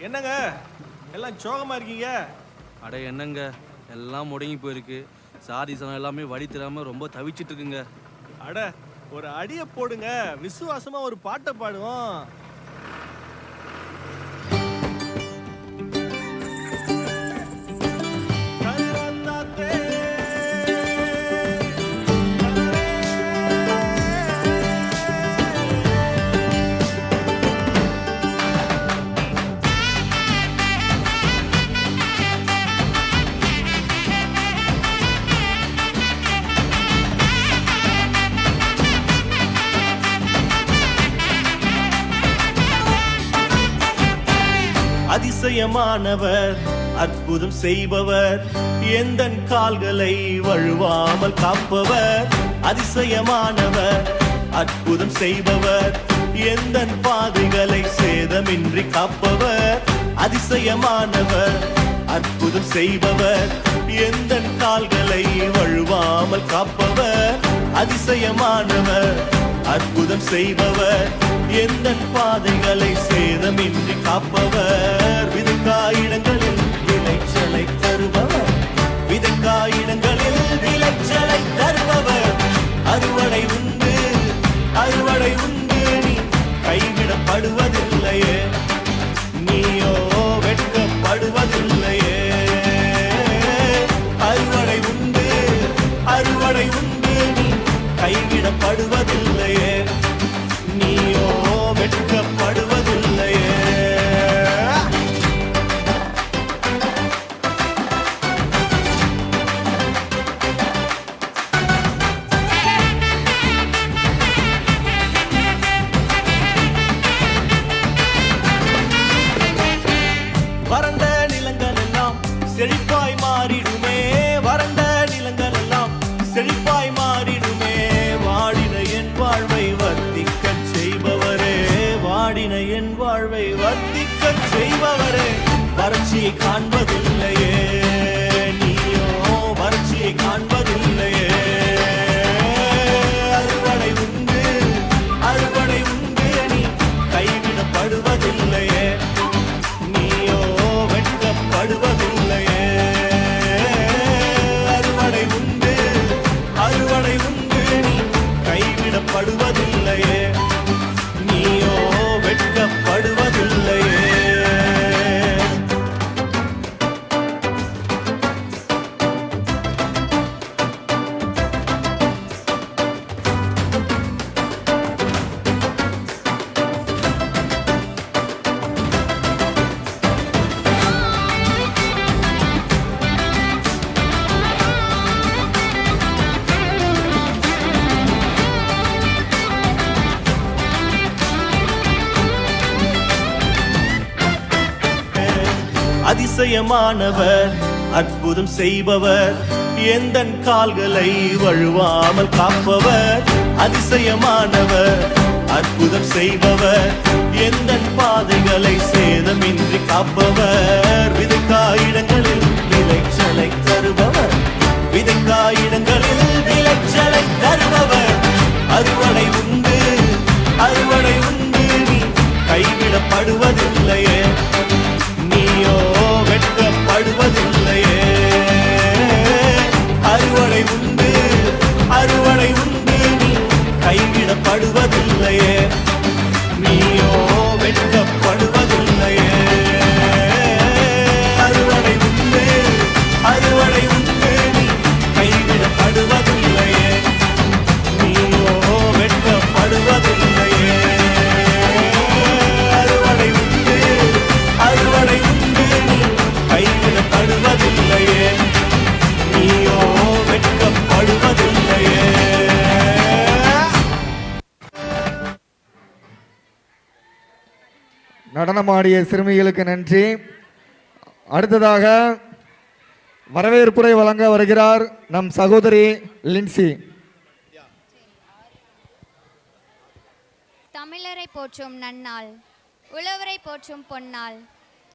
என்னங்க? எல்லாம் சோகமா இருக்கீங்க? அட என்னங்க? எல்லாம் முடங்கி போயிருக்கு. சாதி சனம் எல்லாமே வழி தெரியாம ரொம்ப தவிச்சிட்டு இருக்குங்க. அட ஒரு அடிய போடுங்க. விசுவாசமா ஒரு பாட்டை பாடுவோம். அதிசயமானவர் அற்புதம் செய்பவர் எந்தன் கால்களை வழுவாமல் காப்பவர் அதிசயமானவர் அற்புதம் செய்பவர் எந்தன் பாதைகளை சேதமின்றி காப்பவர் அதிசயமானவர் அற்புதம் செய்பவர் எந்தன் கால்களை வழுவாமல் காப்பவர் அதிசயமானவர் அற்புதம் செய்பவர் எந்த பாதைகளை சேதமின்றி காப்பவர்? விதக்காயிடங்களில் விளைச்சலை தருபவர். விதக்காயிடங்களில் விளைச்சலை தருபவர். அறுவடை உண்டு அறுவடை உண்டு நீ கைவிடப்படுவதில்லையே. நீயோ வெட்கப்படுவதில்லையே. அறுவடை உண்டு அறுவடை உண்டு வர்த்திக்கச் செய்பவரே வறட்சியை காண்பதில்லை. அதிசயமானவர் அற்புதம் செய்பவர் எந்தன் கால்களை வழுவாமல் காப்பவர். அதிசயமானவர் அற்புதம் செய்பவர் எந்தன் பாதைகளை சேதமின்றி காப்பவர். விதைக்காயிடங்களில் விளைச்சலை தருபவர். விதைக்கா இடங்களில் நடனமாடிய சிறுமிகளுக்கு நன்றி. அடுத்ததாக வரவேற்புரை வழங்க வருகிறார் நம் சகோதரி லின்சி. தமிழரை போற்றும் நன்னாள் உழவரை போற்றும் பொன்னாள்